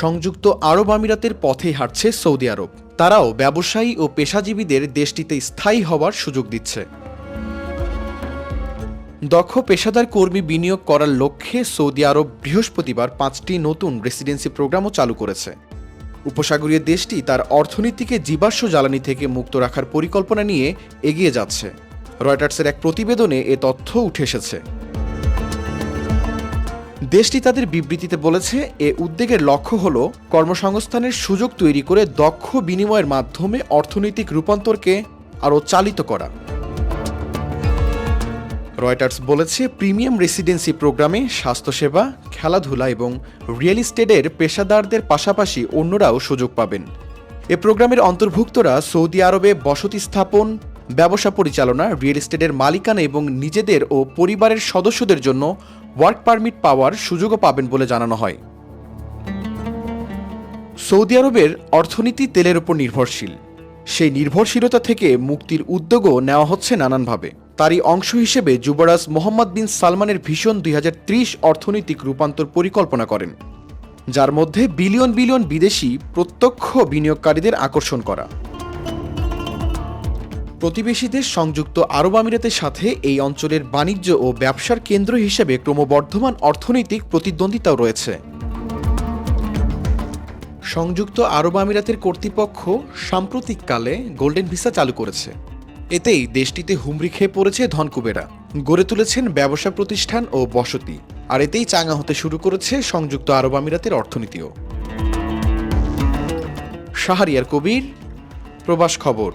সংযুক্ত আরব আমিরাতের পথেই হাঁটছে সৌদি আরব। তারাও ব্যবসায়ী ও পেশাজীবীদের দেশটিতে স্থায়ী হওয়ার সুযোগ দিচ্ছে। দক্ষ পেশাদার কর্মী বিনিয়োগ করার লক্ষ্যে সৌদি আরব বৃহস্পতিবার পাঁচটি নতুন রেসিডেন্সি প্রোগ্রামও চালু করেছে। উপসাগরীয় দেশটি তার অর্থনীতিকে জীবাশ্ম জ্বালানি থেকে মুক্ত রাখার পরিকল্পনা নিয়ে এগিয়ে যাচ্ছে। রয়টার্সের এক প্রতিবেদনে এ তথ্য উঠে এসেছে। দেশটি তাদের বিবৃতিতে বলেছে, এ উদ্যোগের লক্ষ্য হল কর্মসংস্থানের সুযোগ তৈরি করে দক্ষ বিনিময়ের মাধ্যমে অর্থনৈতিক রূপান্তরকে আরও চালিত করা। রয়টার্স বলেছে, প্রিমিয়াম রেসিডেন্সি প্রোগ্রামে স্বাস্থ্যসেবা, খেলাধুলা এবং রিয়েল ইস্টেটের পেশাদারদের পাশাপাশি অন্যরাও সুযোগ পাবেন। এ প্রোগ্রামের অন্তর্ভুক্তরা সৌদি আরবে বসতি স্থাপন ব্যবসা পরিচালনা, রিয়েল এস্টেটের মালিকানা এবং নিজেদের ও পরিবারের সদস্যদের জন্য ওয়ার্ক পারমিট পাওয়ার সুযোগও পাবেন বলে জানানো হয়। সৌদি আরবের অর্থনীতি তেলের উপর নির্ভরশীল। সেই নির্ভরশীলতা থেকে মুক্তির উদ্যোগও নেওয়া হচ্ছে নানানভাবে। তারই অংশ হিসেবে যুবরাজ মোহাম্মদ বিন সালমানের ভীষণ দুই হাজার ত্রিশ অর্থনৈতিক রূপান্তর পরিকল্পনা করেন, যার মধ্যে বিলিয়ন বিলিয়ন বিদেশি প্রত্যক্ষ বিনিয়োগকারীদের আকর্ষণ করা। প্রতিবেশী দেশ সংযুক্ত আরব আমিরাতের সাথে এই অঞ্চলের বাণিজ্য ও ব্যবসার কেন্দ্র হিসেবে ক্রমবর্ধমান অর্থনৈতিক প্রতিদ্বন্দ্বিতাও রয়েছে। সংযুক্ত আরব আমিরাতের কর্তৃপক্ষ সাম্প্রতিককালে গোল্ডেন ভিসা চালু করেছে। এতেই দেশটিতে হুমড়ি খেয়ে পড়েছে ধনকুবেরা। গড়ে তুলেছেন ব্যবসা প্রতিষ্ঠান ও বসতি। আর এতেই চাঙা হতে শুরু করেছে সংযুক্ত আরব আমিরাতের অর্থনীতিও। শাহরিয়ার কবির, প্রবাস খবর।